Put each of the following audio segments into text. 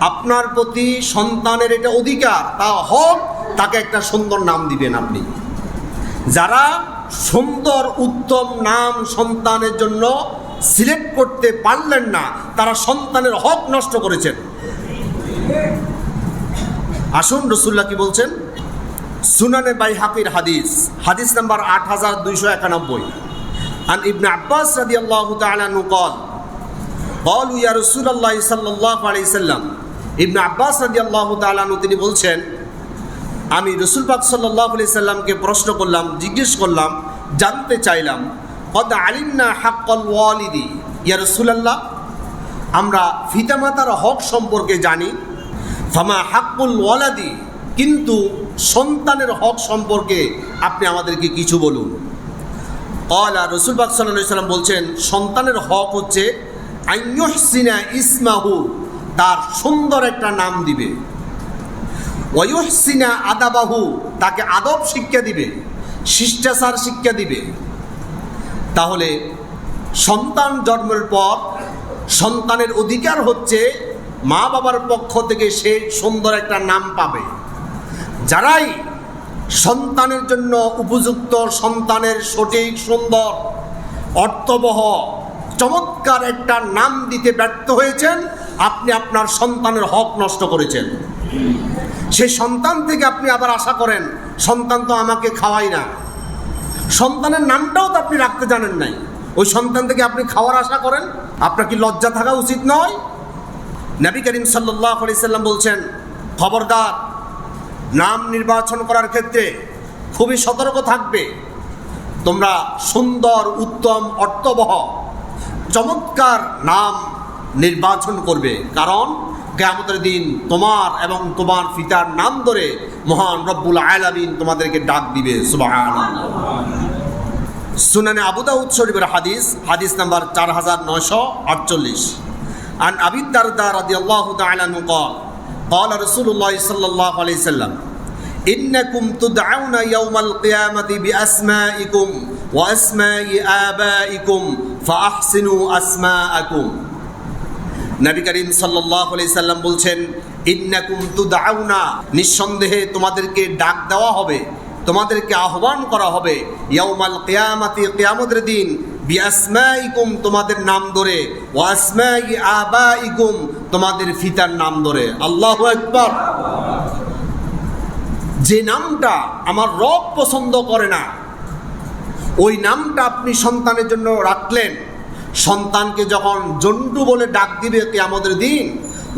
আপনার প্রতি সন্তানের এটা অধিকার তা হোক তাকে একটা সুন্দর নাম দিবেন আপনি যারা সুন্দর উত্তম নাম সন্তানের জন্য সিলেক্ট করতে পারলেন না তারা সন্তানের হক নষ্ট করেছেন আসুন রসুল্লাহ কি বলছেন সুনানে বাই হাকির হাদিস হাদিস নাম্বার আট হাজার দুইশো একানব্বই আন ইবনে আব্বাস রাদি আল্লাহ তালু কল قالوا يا رسول الله صلى الله عليه وسلم ইবনে আব্বাস রাদি আল্লাহ তালু তিনি বলছেন, আমি রসুল পাক সাল্লাহ আলি সাল্লামকে প্রশ্ন করলাম, জিজ্ঞেস করলাম, জানতে চাইলাম, কদ আলিন্না হাক্কল ওয়ালিদি? ইয়া রসুলাল্লাহ, আমরা ফিতামাতার হক সম্পর্কে জানি, ফামা হাক্কুল ওয়ালাদি? কিন্তু সন্তানের হক সম্পর্কে আপনি আমাদেরকে কিছু বলুন। কলা রসুল পাক সাল্লাহ সাল্লাম বলছেন, সন্তানের হক হচ্ছে আইয়হসিনা ইসমাহু। তার সুন্দর একটা নাম দিবে। ওয়ুহসিনা আদাবাহু, তাকে আদব শিক্ষা দিবে, শিষ্টাচার শিক্ষা দিবে। তাহলে সন্তান জন্মের পর সন্তানের অধিকার হচ্ছে মা বাবার পক্ষ থেকে সে সুন্দর একটা নাম পাবে। যারাই সন্তানের জন্য উপযুক্ত, সন্তানের সঠিক, সুন্দর, অর্থবহ, চমৎকার একটা নাম দিতে ব্যর্থ হয়েছেন আপনি আপনার সন্তানের হক নষ্ট করেছেন। সেই সন্তান থেকে আপনি আবার আশা করেন, সন্তান তো আমাকে খাওয়াই না। সন্তানের নামটাও তো আপনি রাখতে জানেন নাই। ওই সন্তান থেকে আপনি খাওয়ার আশা করেন, আপনার কি লজ্জা থাকা উচিত নয়? নবী করিম সাল্লাম বলছেন, খবরদার, নাম নির্বাচন করার ক্ষেত্রে খুবই সতর্ক থাকবে। তোমরা সুন্দর, উত্তম, অর্থবহ, চমৎকার নাম নির্বাচন করবে কারণ কেয়ামতের দিন তোমার এবং তোমার পিতার নাম ধরে মহান রব্বুল আলামিন তোমাদেরকে ডাক দিবে সুবহানাল্লাহ সুনানে আবুদাউদ শরীফের হাদিস হাদিস নাম্বার চার হাজার নয়শো আটচল্লিশ আন আবিদ দারদা রাদিয়াল্লাহু তাআলা আনহু قال قال رسول الله صلى الله عليه وسلم إنكم تدعون يوم القيامة بأسمائكم وأسماء آبائكم فأحسنوا أسماءكم নবী করিম সাল্লাহ সাল্লাম বলছেন, ইন্নাকুম নিঃসন্দেহে তোমাদেরকে ডাক দেওয়া হবে, তোমাদেরকে আহ্বান করা হবে, ইয়াউমাল কিয়ামাতি, কিয়ামতের দিন, বিআসমাইকুম তোমাদের নাম ধরে, ওয়াসমাই আবাইকুম তোমাদের ফিতার নাম ধরে। আল্লাহু আকবার। যে নামটা আমার রব পছন্দ করে না, ওই নামটা আপনি সন্তানের জন্য রাখলেন সন্তানকে যখন জন্টু বলে ডাক দিবে কে আমাদের দিন,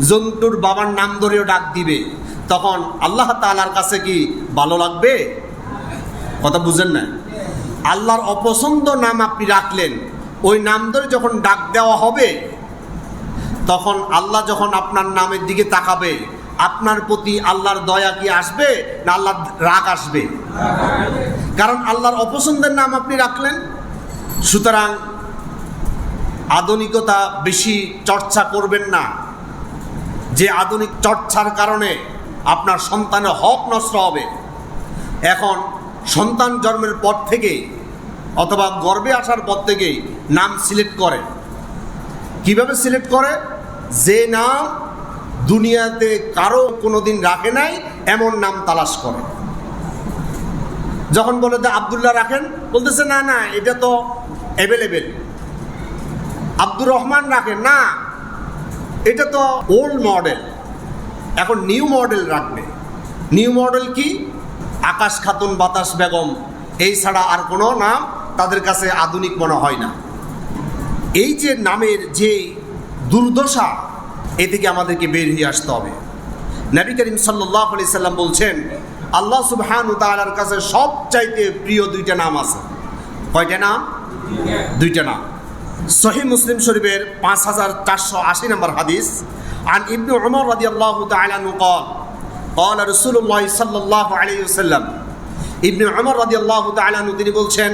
জন্টুর বাবার নাম ধরেও ডাক দিবে, তখন আল্লাহ তালার কাছে কি ভালো লাগবে? কথা বুঝেন না? আল্লাহর অপছন্দ নাম আপনি রাখলেন, ওই নাম ধরে যখন ডাক দেওয়া হবে, তখন আল্লাহ যখন আপনার নামের দিকে তাকাবে, আপনার প্রতি আল্লাহর দয়া কি আসবে না আল্লাহর রাগ আসবে? কারণ আল্লাহর অপছন্দের নাম আপনি রাখলেন। সুতরাং আধুনিকতা বেশি চর্চা করবেন না। যে আধুনিক চর্চার কারণে আপনার সন্তানের হক নষ্ট হবে। এখন সন্তান জন্মের পর থেকে অথবা গর্বে আসার পর থেকে নাম সিলেক্ট করে। কীভাবে সিলেক্ট করে? যে নাম দুনিয়াতে কারও কোনো দিন রাখে নাই, এমন নাম তালাশ করে। যখন বলে আবদুল্লাহ রাখেন, বলতেছে, না না, এটা তো অ্যাভেলেবেল আব্দুর রহমান রাখেন না। এটা তো ওল্ড মডেল এখন নিউ মডেল রাখবে। নিউ মডেল কি? আকাশ খাতুন, বাতাস বেগম। এই ছাড়া আর কোনো নাম তাদের কাছে আধুনিক মনে হয় না। এই যে নামের যে দুর্দশা, এ থেকে আমাদেরকে বের হয়ে আসতে হবে। নবী করিম সাল্লাহ আলি সাল্লাম বলছেন, আল্লাহ সুবহান তালার কাছে সবচাইতে প্রিয় দুইটা নাম আছে। কয়টা নাম? দুইটা নাম। সহি মুসলিম শরীফের পাঁচ হাজার চারশো আশি নম্বর হাদিস আন ইবনু উমর রাদি আল্লাহ তালানু কল قال رسول الله صلى الله عليه وسلم ইবনে উমর রাদিয়াল্লাহু তাআলা আনহু তিনি বলছেন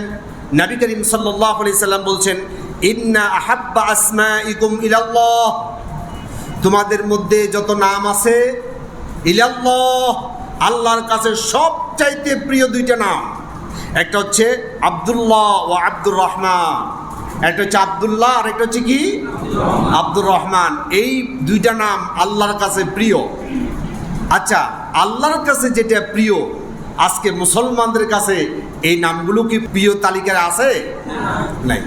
নবী করিম সাল্লাল্লাহু আলাইহি সাল্লাম বলছেন ইন্না আহাব্বা আসমাইকুম ইলাল্লাহ তোমাদের মধ্যে যত নাম আছে ইলাল্লাহ আল্লাহর কাছে সবচাইতে প্রিয় দুইটা নাম একটা হচ্ছে আব্দুল্লাহ ও আব্দুর রহমান একটা হচ্ছে আবদুল্লাহ, আর একটা হচ্ছে কি? আব্দুর রহমান। এই দুইটা নাম আল্লাহর কাছে প্রিয়। আচ্ছা আল্লাহর কাছে যেটা প্রিয়, আজকে মুসলমানদের কাছে এই নামগুলো কি প্রিয় তালিকায় আছে? নাই।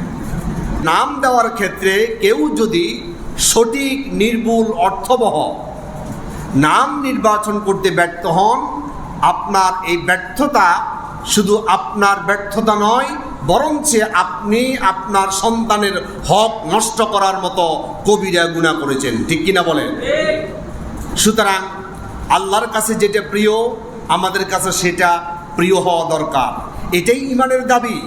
নাম দেওয়ার ক্ষেত্রে কেউ যদি সঠিক, নির্ভুল, অর্থবহ নাম নির্বাচন করতে ব্যর্থ হন, আপনার এই ব্যর্থতা শুধু আপনার ব্যর্থতা নয় বরঞ্চ আপনি আপনার সন্তানের হক নষ্ট করার মতো কবিরা গুণা করেছেন। ঠিক কিনা বলেন? সুতরাং আল্লাহর কাছে যেটা প্রিয়, আমাদের কাছে সেটা প্রিয় হওয়া দরকার। এটাই ইমানের দাবি।